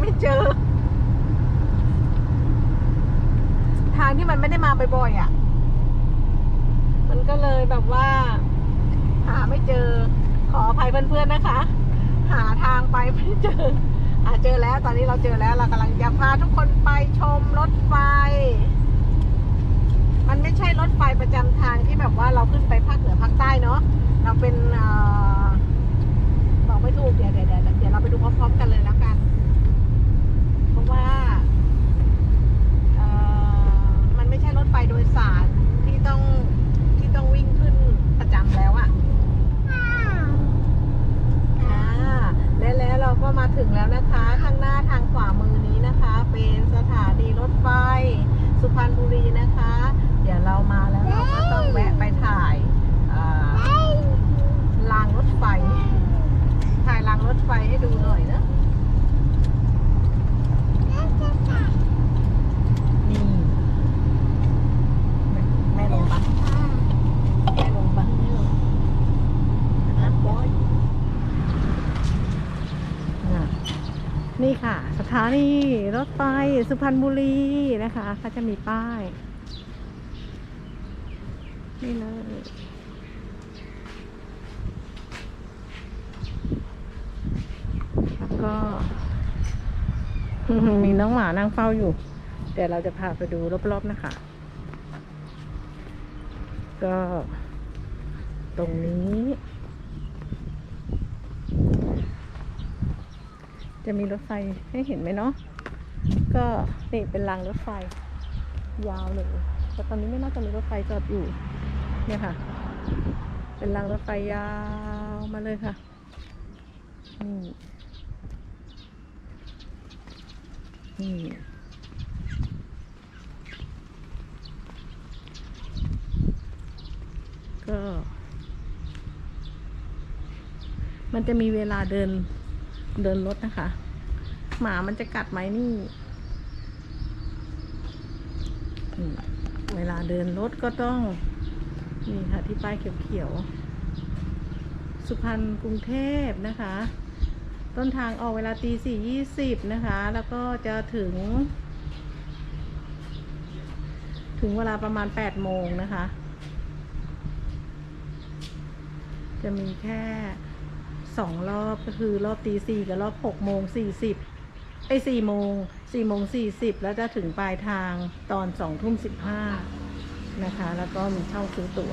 ไม่เจอ ทางที่มันไม่ได้มาบ่อยๆอะ มันก็เลยแบบว่า หาไม่เจอ ขออภัยเพื่อนๆนะคะ หาทางไปไม่เจออาเจอแล้วตอนนี้เราเจอแล้วเรากำลังจะพาทุกคนไปชมรถไฟ มันไม่ใช่รถไฟประจำทางที่แบบว่าเราขึ้นไปภาคเหนือภาคใต้เนาะเราเป็นบอกไม่ถูกเดี๋ยวเดี๋ยวเดี๋ยวเราไปดูพร้อมๆกันเลยนะ นี่ค่ะ สถานีรถไฟสุพรรณบุรีนะคะเขาจะมีป้าย นี่เลยแล้วก็ มีน้องหมานั่งเฝ้าอยู่ เดี๋ยวเราจะพาไปดูรอบๆนะคะ ก็ ตรงนี้ จะมีรถไฟให้เห็นไหมเนาะก็นี่เป็นรางรถไฟ ยาวเลยแต่ตอนนี้ไม่น่าจะมีรถไฟจอดอยู่เนี่ยค่ะ เป็นรางรถไฟยาวมาเลยค่ะนี่นี่ก็ มันจะมีเวลาเดิน เดินรถนะคะ หมามันจะกัดไหมนี่ เวลาเดินรถก็ต้อง นี่ค่ะที่ป้ายเขียวๆ สุพรรณกรุงเทพนะคะ ต้นทางออกเวลาตีสี่ยี่สิบนะคะ แล้วก็จะถึง ถึงเวลาประมาณแปดโมงนะคะ จะมีแค่ สองรอบก็คือรอบตีสี่กับรอบหกโมงสี่สิบไอ้สี่โมงสี่โมงสี่สิบแล้วจะถึงปลายทางตอนสองทุ่มสิบห้านะคะ แล้วก็มีช่องซื้อตั๋ว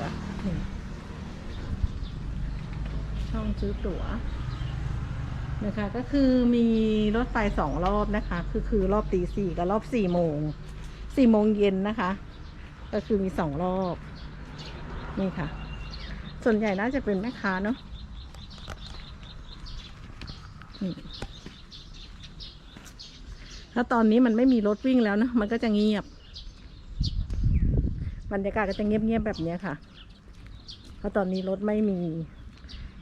ช่องซื้อตั๋วนะคะ ก็คือมีรถไฟสองรอบนะคะ คือคือรอบตีสี่กับรอบสี่โมงสี่โมงเย็นนะคะ ก็คือมีสองรอบ นี่ค่ะ ส่วนใหญ่น่าจะเป็นแม่ค้าเนาะ นี่ถ้าตอนนี้มันไม่มีรถวิ่งแล้วนะมันก็จะเงียบบรรยากาศก็จะเงียบๆแบบนี้ค่ะ เพราะตอนนี้รถไม่มี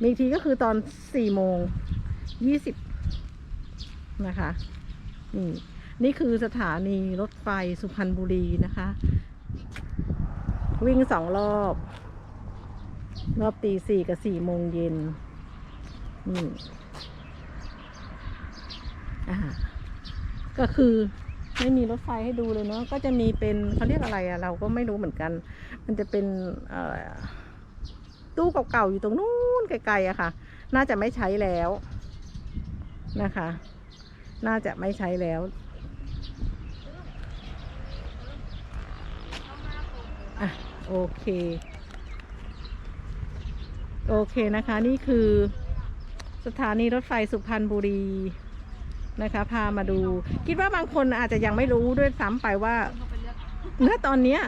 มีทีก็คือตอนสี่โมงยี่สิบนะคะ นี่นี่คือสถานีรถไฟสุพรรณบุรีนะคะ วิ่งสองรอบ รอบตีสี่กับสี่โมงเย็นนี่ อ่าก็คือไม่มีรถไฟให้ดูเลยเนาะก็จะมีเป็นเขาเรียกอะไรอะเราก็ไม่รู้เหมือนกัน มันจะเป็นตู้เก่าๆอยู่ตรงนู้นไกลๆอะค่ะ น่าจะไม่ใช้แล้วนะคะ น่าจะไม่ใช้แล้วอะโอเค โอเคนะคะ นี่คือสถานีรถไฟสุพรรณบุรี นะคะ พามาดู คิดว่าบางคนอาจจะยังไม่รู้ด้วยซ้ำไปว่าณตอนเนี้ย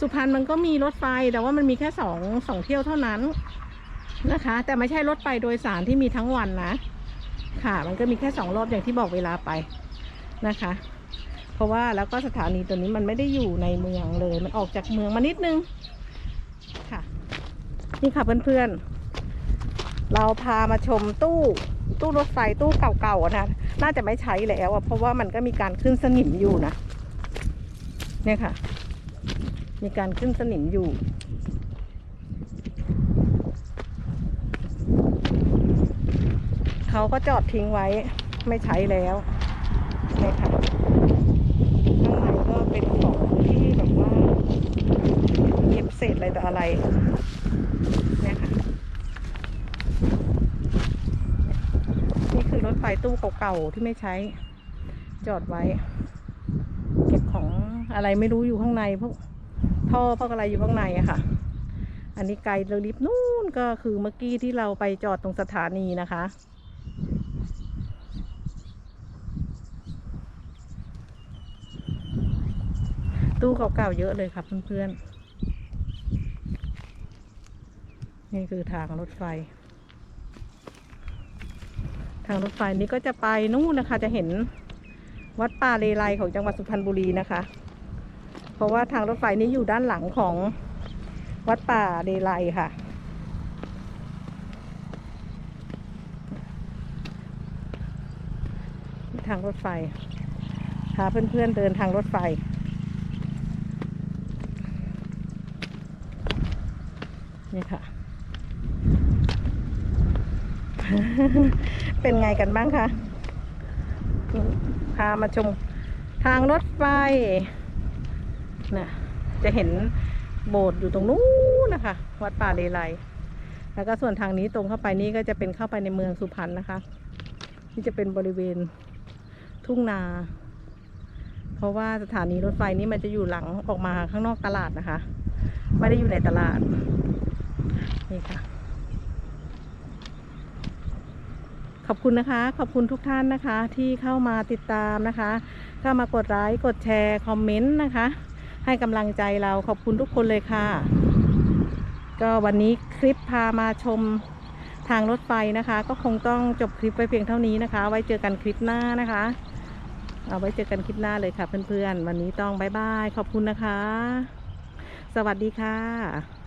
สุพรรณมันก็มีรถไฟแต่ว่ามันมีแค่สองสองเที่ยวเท่านั้นนะคะ แต่ไม่ใช่รถไฟโดยสารที่มีทั้งวันนะค่ะ มันก็มีแค่สองรอบอย่างที่บอกเวลาไปนะคะ เพราะว่าแล้วก็สถานีตัวนี้มันไม่ได้อยู่ในเมืองเลย มันออกจากเมืองมานิดนึงค่ะ นี่ค่ะเพื่อนๆ เราพามาชมตู้ ตู้รถไฟตู้เก่าๆนะ น่าจะไม่ใช้แล้วอะเพราะว่ามันก็มีการขึ้นสนิมอยู่นะ เนี่ยค่ะ มีการขึ้นสนิมอยู่ เขาก็จอดทิ้งไว้ไม่ใช้แล้วเนี่ยค่ะข้างในก็เป็นของที่แบบว่าเย็บเศษอะไรต่ออะไรเนี่ยค่ะ นี่คือรถไฟตู้ เก่าๆที่ไม่ใช้ จอดไว้ เก็บของอะไรไม่รู้อยู่ข้างในพวกท่อพวกอะไรอยู่ข้างในอะค่ะ อันนี้ไกลเลยลิฟต์นู่นก็คือเมื่อกี้ที่เราไปจอดตรงสถานีนะคะ ตู้เก่าๆเยอะเลยค่ะเพื่อนๆนี่คือทางรถไฟางรถไฟนี้ก็จะไปนู่นนะคะ จะเห็นวัดป่าเลไลของจังหวัดสุพรรณบุรีนะคะ เพราะว่าทางรถไฟนี้อยู่ด้านหลังของวัดป่าเลไลค่ะ ทางรถไฟพาเพื่อนๆเดินทางรถไฟนี่ค่ะ เป็นไงกันบ้างคะพามาชมทางรถไฟนะจะเห็นโบสถ์อยู่ตรงนู้นนะคะ วัดป่าเลไลแล้วก็ส่วนทางนี้ตรงเข้าไปนี้ก็จะเป็นเข้าไปในเมืองสุพรรณนะคะที่จะเป็นบริเวณทุ่งนา เพราะว่าสถานีรถไฟนี้มันจะอยู่หลังออกมาข้างนอกตลาดนะคะ ไม่ได้อยู่ในตลาดนี่ค่ะ ขอบคุณนะคะ ขอบคุณทุกท่านนะคะ ที่เข้ามาติดตามนะคะเข้ามากดไลค์กดแชร์คอมเมนต์นะคะ ให้กำลังใจเราขอบคุณทุกคนเลยค่ะ ก็วันนี้คลิปพามาชมทางรถไฟนะคะ ก็คงต้องจบคลิปไว้เพียงเท่านี้นะคะ ไว้เจอกันคลิปหน้านะคะ เอาไว้เจอกันคลิปหน้าเลยค่ะเพื่อนๆ วันนี้ต้องบายบาย ขอบคุณนะคะ สวัสดีค่ะ